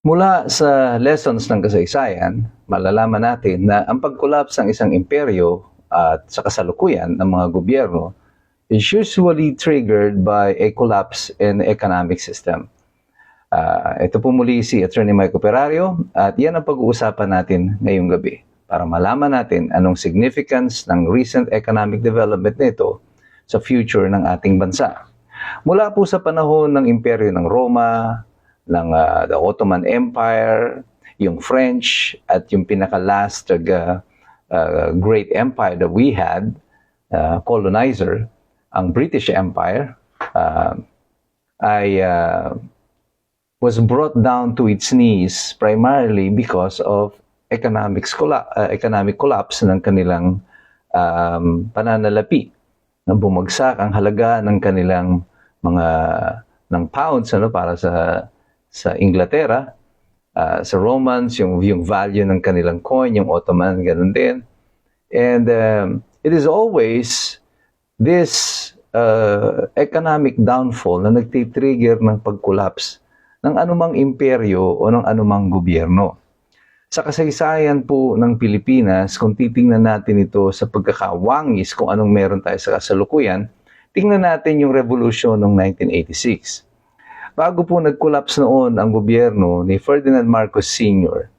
Mula sa lessons ng kasaysayan, malalaman natin na ang pag-collapse ng isang imperyo at sa kasalukuyan ng mga gobyerno is usually triggered by a collapse in economic system. Ah, ito po muli si Attorney Mike Operario at yan ang pag-uusapan natin ngayong gabi para malaman natin anong significance ng recent economic development nito sa future ng ating bansa. Mula po sa panahon ng imperyo ng Roma, ng ah, the Ottoman Empire, yung French at yung pinaka-last uh, uh, great empire that we had, uh, colonizer, ang British Empire, uh, ay uh, was brought down to its knees primarily because of economics colla- uh, economic collapse ng kanilang um, pananalapi. Na bumagsak ang halaga ng kanilang mga ng pounds ano para sa sa Inglaterra uh, sa Romans yung yung value ng kanilang coin yung Ottoman ganun din and um, it is always this uh, economic downfall na nagtitrigger ng pag-collapse ng anumang imperyo o ng anumang gobyerno. Sa kasaysayan po ng Pilipinas, kung titingnan natin ito sa pagkakawangis kung anong meron tayo sa kasalukuyan, tingnan natin yung revolution ng 1986. Bago po nag-collapse noon ang gobyerno ni Ferdinand Marcos Sr.,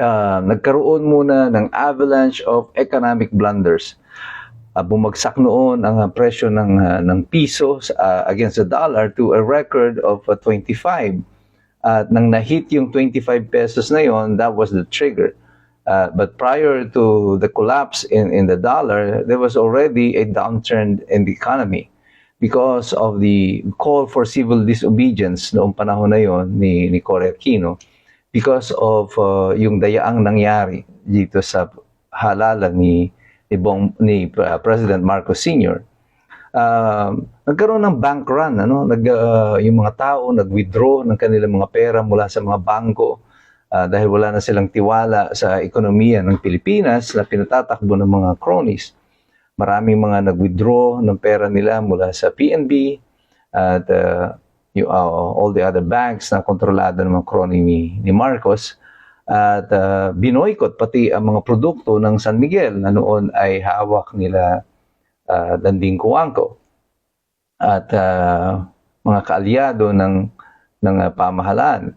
uh, nagkaroon muna ng avalanche of economic blunders. Uh, bumagsak noon ang uh, presyo ng, uh, ng piso uh, against the dollar to a record of uh, 25. At nang nahit yung 25 pesos na yon, that was the trigger. Uh, but prior to the collapse in, in the dollar, there was already a downturn in the economy because of the call for civil disobedience noong panahon na yon ni, ni Aquino because of uh, yung dayaang nangyari dito sa halalan ni ni, Bong, ni uh, President Marcos Sr. Uh, nagkaroon ng bank run ano nag uh, yung mga tao nag-withdraw ng kanilang mga pera mula sa mga bangko uh, dahil wala na silang tiwala sa ekonomiya ng Pilipinas na pinatatakbo ng mga cronies maraming mga nag-withdraw ng pera nila mula sa PNB at uh, yung, uh, all the other banks na kontrolado ng mga crony ni, ni Marcos at uh, binoykot pati ang mga produkto ng San Miguel na noon ay hawak nila uh, Danding Kuwangko at uh, mga kaalyado ng ng uh, pamahalaan.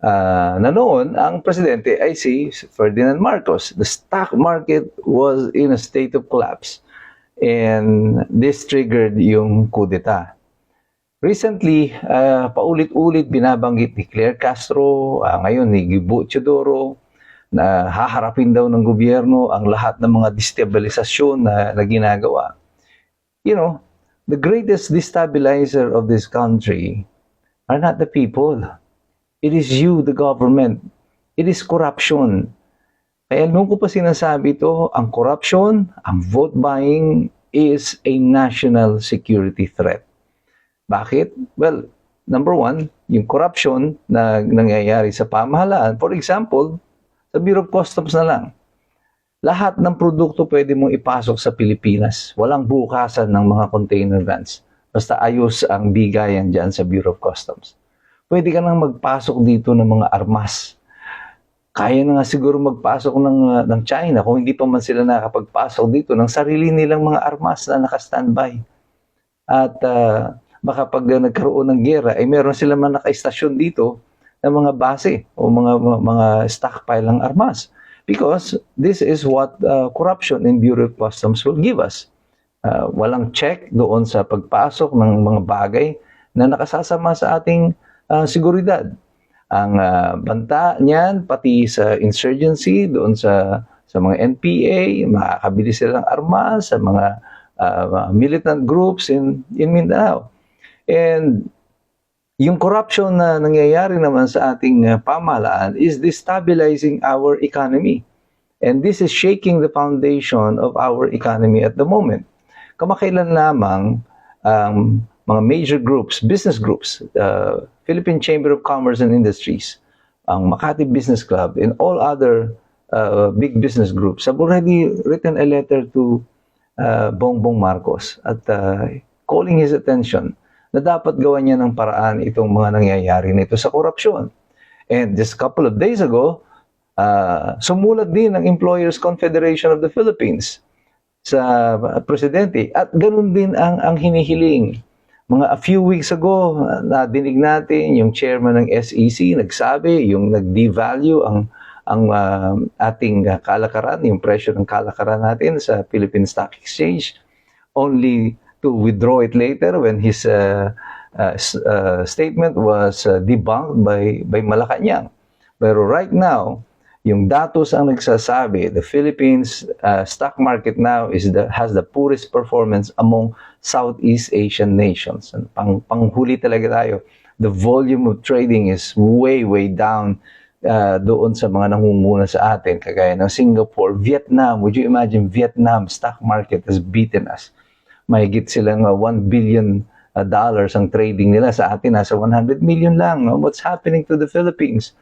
Uh, na noon, ang presidente ay si Ferdinand Marcos. The stock market was in a state of collapse and this triggered yung kudeta. Recently, uh, paulit-ulit binabanggit ni Claire Castro, uh, ngayon ni Gibo Teodoro, na haharapin daw ng gobyerno ang lahat ng mga destabilisasyon na, na ginagawa. You know, the greatest destabilizer of this country are not the people. It is you, the government. It is corruption. Kaya nung ko pa sinasabi ito, ang corruption, ang vote buying is a national security threat. Bakit? Well, number one, yung corruption na nangyayari sa pamahalaan. For example, sa Bureau of Customs na lang. Lahat ng produkto pwede mong ipasok sa Pilipinas. Walang bukasan ng mga container vans. Basta ayos ang bigayan dyan sa Bureau of Customs. Pwede ka nang magpasok dito ng mga armas. Kaya na nga siguro magpasok ng, uh, ng China kung hindi pa man sila nakapagpasok dito ng sarili nilang mga armas na naka-standby. At uh, baka pag nagkaroon ng gera, ay meron sila man naka-istasyon dito ng mga base o mga mga stockpile ng armas. Because this is what uh, corruption in Bureau of Customs will give us. Uh, walang check doon sa pagpasok ng mga bagay na nakasasama sa ating uh, seguridad. Ang uh, banta niyan, pati sa insurgency, doon sa sa mga NPA, makakabili sila ng armas, sa mga uh, militant groups in, in Mindanao. And yung corruption na nangyayari naman sa ating uh, pamahalaan is destabilizing our economy. And this is shaking the foundation of our economy at the moment. Kamakailan lamang um, mga major groups, business groups, uh, Philippine Chamber of Commerce and Industries, ang Makati Business Club, and all other uh, big business groups have already written a letter to uh, Bongbong Marcos at uh, calling his attention na dapat gawan niya ng paraan itong mga nangyayari nito sa korupsyon. And just a couple of days ago, uh, sumulat din ang Employers Confederation of the Philippines sa uh, presidente. At ganun din ang, ang hinihiling. Mga a few weeks ago, nadinig natin yung chairman ng SEC nagsabi, yung nag-devalue ang ang uh, ating uh, kalakaran, yung presyo ng kalakaran natin sa Philippine Stock Exchange, only to withdraw it later when his uh, uh, uh, statement was uh, debunked by by Malacanang. Pero right now, yung datos ang nagsasabi, the Philippines uh, stock market now is the has the poorest performance among Southeast Asian nations. And Pang panghuli talaga tayo. The volume of trading is way way down uh, doon sa mga nangunguna sa atin, kagaya ng Singapore, Vietnam. Would you imagine Vietnam stock market has beaten us? Mahigit silang uh, 1 billion uh, dollars ang trading nila sa atin nasa 100 million lang. Uh, What's happening to the Philippines?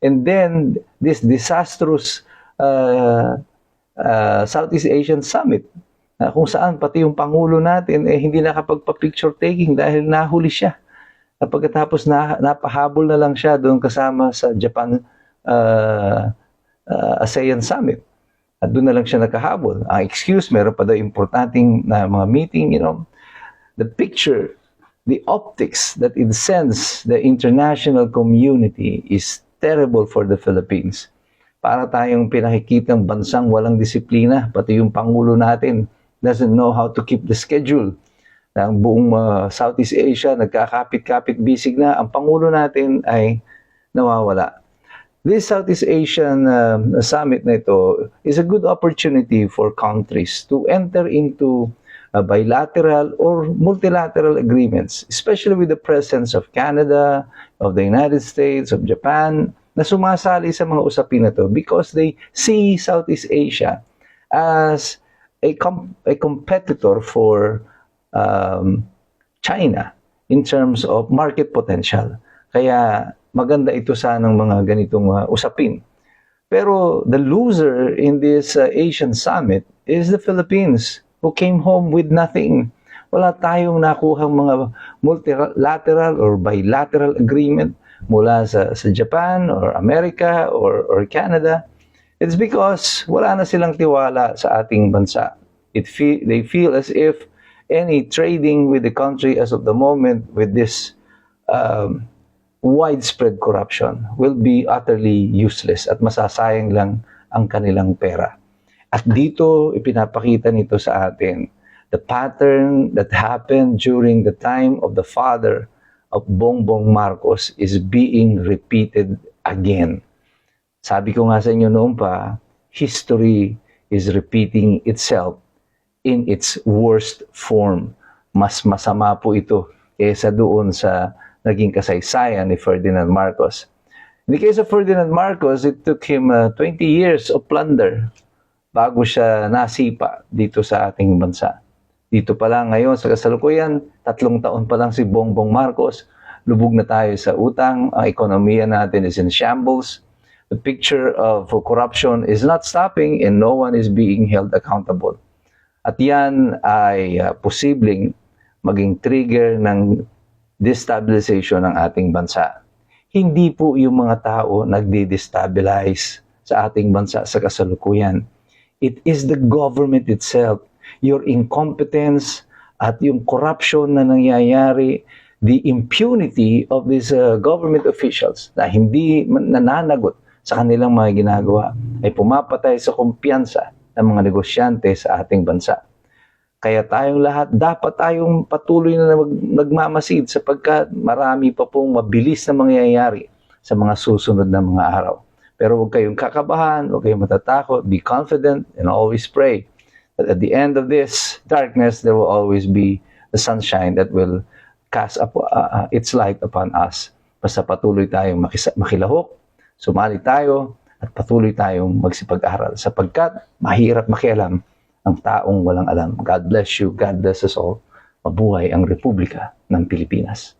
And then this disastrous uh, uh, Southeast Asian Summit uh, kung saan pati yung pangulo natin eh hindi nakapagpa-picture taking dahil nahuli siya. At pagkatapos na napahabol na lang siya doon kasama sa Japan uh, uh, ASEAN Summit. At doon na lang siya nakahabol. Ang excuse, meron pa daw importanteng na mga meeting, you know. The picture, the optics that it sends the international community is terrible for the Philippines. Para tayong pinakikitang bansang walang disiplina, pati yung Pangulo natin doesn't know how to keep the schedule. Ang buong uh, Southeast Asia, nagkakapit-kapit bisig na, ang Pangulo natin ay nawawala. This Southeast Asian um, summit na ito is a good opportunity for countries to enter into uh, bilateral or multilateral agreements, especially with the presence of Canada, of the United States, of Japan, na sumasali sa mga usapin na to because they see Southeast Asia as a, com- a competitor for um, China in terms of market potential. Kaya maganda ito sanang mga ganitong uh, usapin. Pero the loser in this uh, Asian summit is the Philippines who came home with nothing. Wala tayong nakuhang mga multilateral or bilateral agreement mula sa, sa Japan or America or, or Canada. It's because wala na silang tiwala sa ating bansa. It feel, they feel as if any trading with the country as of the moment with this um, widespread corruption will be utterly useless at masasayang lang ang kanilang pera. At dito ipinapakita nito sa atin the pattern that happened during the time of the father of Bongbong Marcos is being repeated again. Sabi ko nga sa inyo noon pa, history is repeating itself in its worst form. Mas masama po ito kaysa doon sa naging kasaysayan ni Ferdinand Marcos. In the case of Ferdinand Marcos, it took him uh, 20 years of plunder bago siya nasipa dito sa ating bansa. Dito pa lang ngayon sa kasalukuyan, tatlong taon pa lang si Bongbong Marcos, lubog na tayo sa utang, ang ekonomiya natin is in shambles, the picture of corruption is not stopping and no one is being held accountable. At yan ay uh, posibleng maging trigger ng destabilization ng ating bansa. Hindi po yung mga tao nagde-destabilize sa ating bansa sa kasalukuyan. It is the government itself, your incompetence at yung corruption na nangyayari, the impunity of these uh, government officials na hindi nananagot sa kanilang mga ginagawa ay pumapatay sa kumpiyansa ng mga negosyante sa ating bansa. Kaya tayong lahat, dapat tayong patuloy na mag, nagmamasid sapagkat marami pa pong mabilis na mangyayari sa mga susunod na mga araw. Pero huwag kayong kakabahan, huwag kayong matatakot, be confident, and always pray that at the end of this darkness, there will always be the sunshine that will cast up, uh, uh, its light upon us. Basta patuloy tayong makisa- makilahok, sumali tayo, at patuloy tayong magsipag-aral sapagkat mahirap makialam ang taong walang alam. God bless you. God bless us all. Mabuhay ang Republika ng Pilipinas.